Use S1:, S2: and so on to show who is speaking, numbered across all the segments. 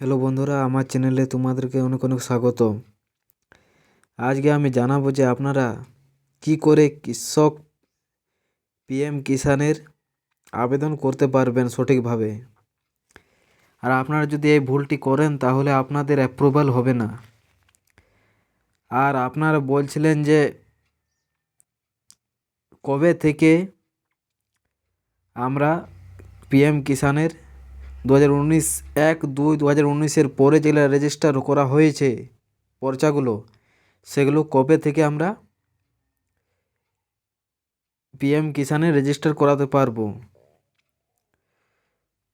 S1: Hello বন্ধুরা, আমার চ্যানেলে তোমাদেরকে অনেক অনেক স্বাগত আজকে আমি জানাব যে আপনারা কি করে কৃষক পিএম কিষানের আবেদন করতে পারবেন সঠিকভাবে? আর আপনারা যদি এই ভুলটি করেন, তাহলে আপনাদের অ্যাপ্রুভাল হবে না। আর আপনারা বলছিলেন যে কবে থেকে আমরা পিএম কিষানের দু হাজার উনিশ এক দুই দু হাজার উনিশের পরে যেগুলো রেজিস্টার করা হয়েছে পর্চাগুলো সেগুলো কবে থেকে আমরা পিএম কিষানে রেজিস্টার করাতে পারব?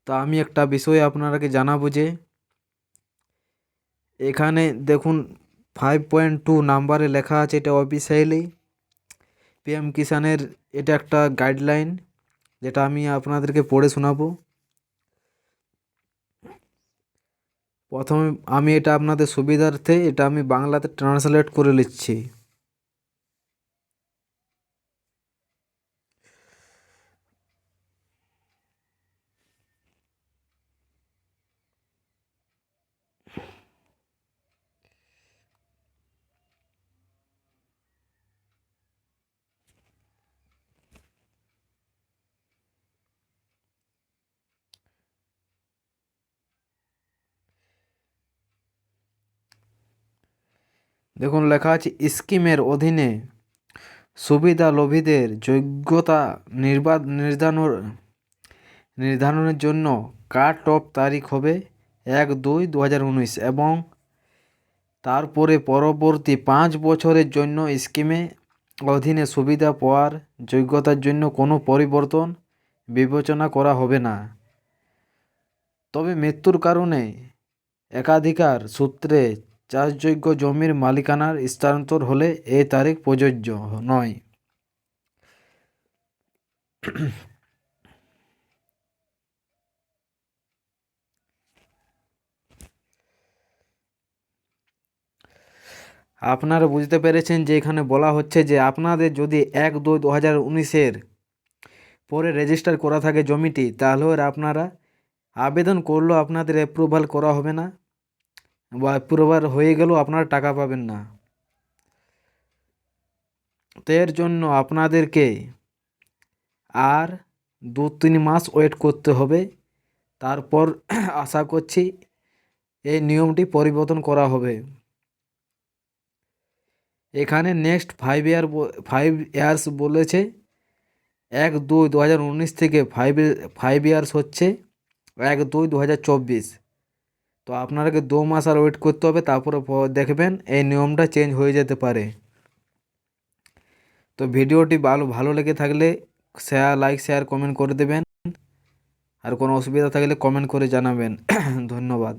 S1: তা আমি একটা বিষয় আপনারাকে জানাব যে, এখানে দেখুন ফাইভ পয়েন্ট টু নাম্বারে লেখা আছে, এটা অফিসিয়ালি পিএম কিষানের এটা একটা গাইডলাইন যেটা আমি আপনাদেরকে পড়ে শোনাবো। প্রথমে আমি এটা আপনাদের সুবিধার্থে এটা আমি বাংলাতে ট্রান্সলেট করে নিচ্ছি দেখুন, লেখা আছে স্কিমের অধীনে সুবিধালোভীদের যোগ্যতা নির্বাদ নির্ধারণ, নির্ধারণের জন্য কাট অফ তারিখ হবে এক দুই দু এবং তারপরে পরবর্তী পাঁচ বছরের জন্য স্কিমে অধীনে সুবিধা পাওয়ার যোগ্যতার জন্য কোনো পরিবর্তন বিবেচনা করা হবে না। তবে মৃত্যুর কারণে একাধিকার সূত্রে চাষযোগ্য জমির মালিকানার স্থানান্তর হলে এই তারিখ প্রযোজ্য নয়। আপনারা বুঝতে পেরেছেন যে এখানে বলা হচ্ছে যে আপনাদের যদি এক দুই দু হাজার উনিশের পরে রেজিস্টার করা থাকে জমিটি, তাহলে আপনারা আবেদন করলেও আপনাদের অ্যাপ্রুভাল করা হবে না। বা অ্যাপ্রুভাল হয়ে গেলেও আপনারা টাকা পাবেন না। তো এর জন্য আপনাদেরকে আর দু তিন মাস ওয়েট করতে হবে। তারপর আশা করছি এই নিয়মটি পরিবর্তন করা হবে। এখানে next five year five years বলেছে, এক দুই দু থেকে ফাইভ ফাইভ ইয়ার্স হচ্ছে, এক দুই দু হাজার চব্বিশ। তো আপনাকে দু মাস আর ওয়েট করতে হবে, তারপরে দেখবেন এই নিয়মটা চেঞ্জ হয়ে যেতে পারে। তো ভিডিওটি ভালো ভালো লেগে থাকলে শেয়ার লাইক শেয়ার কমেন্ট করে দেবেন। আর কোনো অসুবিধা থাকলে কমেন্ট করে জানাবেন। ধন্যবাদ।